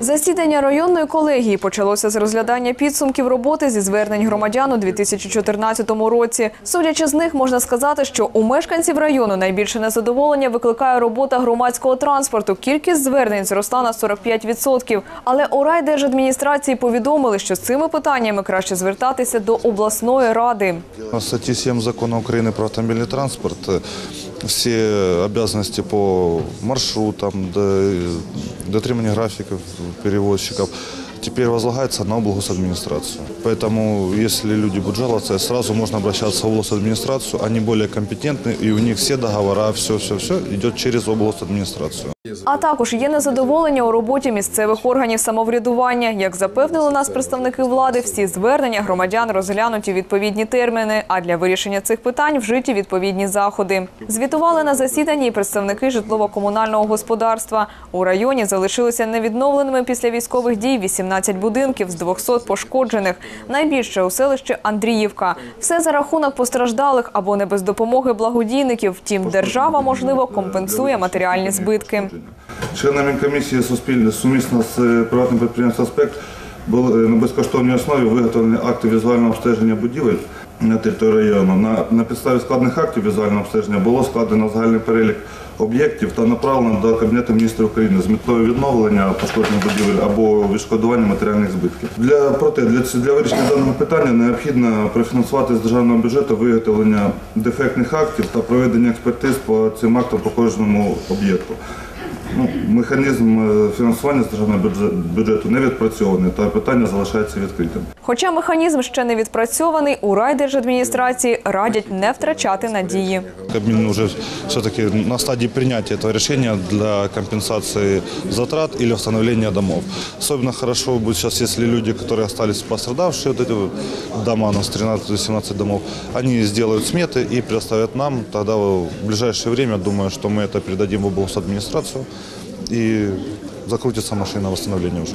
Засідання районної колегії почалося з розглядання підсумків роботи зі звернень громадян у 2014 році. Судячи з них, можна сказати, що у мешканців району найбільше незадоволення викликає робота громадського транспорту. Кількість звернень зросла на 45%. Але у райдержадміністрації повідомили, що з цими питаннями краще звертатися до обласної ради. В статье 7 закона Украины про автомобильный транспорт э, все обязанности по маршрутам, до, дотримания графиков перевозчиков теперь возлагается на облгосадминистрацию. Поэтому, если люди будут жаловаться, сразу можно обращаться в облгосадминистрацию, они более компетентны, и у них все договора, все-все-все идет через облгосадминистрацию. А також є незадоволення у роботі місцевих органів самоврядування. Як запевнили нас представники влади, всі звернення громадян розглянуті у відповідні терміни, а для вирішення цих питань вжиті відповідні заходи. Звітували на засіданні представники житлово-комунального господарства. У районі залишилися невідновленими після військових дій 18 будинків з 200 пошкоджених. Найбільше у селищі Андріївка. Все за рахунок постраждалих або не без допомоги благодійників. Втім, держава можливо компенсує матеріальні збитки. Членами комісії суспільно сумісно з приватним підприємством «Аспект» були е, на безкоштовній основі виготовлені акти візуального обстеження будівель на території району. На, на підставі складних актів візуального обстеження було складено загальний перелік об'єктів та направлено до Кабінету міністрів України з метою відновлення пошкоджених будівель або відшкодування матеріальних збитків. Для проте для, для вирішення даного питання необхідно профінансувати з державного бюджету виготовлення дефектних актів та проведення експертиз по цим актам по кожному об'єкту Ну, механізм е, фінансування з державного бюджет- бюджету не відпрацьований, та питання залишається відкритим. Хоча механізм ще не відпрацьований, у райдержадміністрації радять не втрачати надії. Кабмин уже все-таки на стадии принятия этого решения для компенсации затрат или восстановления домов. Особенно хорошо будет сейчас, если люди, которые остались пострадавшие, вот эти вот дома, у нас 13-17 домов, они сделают сметы и предоставят нам. Тогда в ближайшее время, думаю, что мы это передадим в область администрацию и закрутится машина восстановления уже.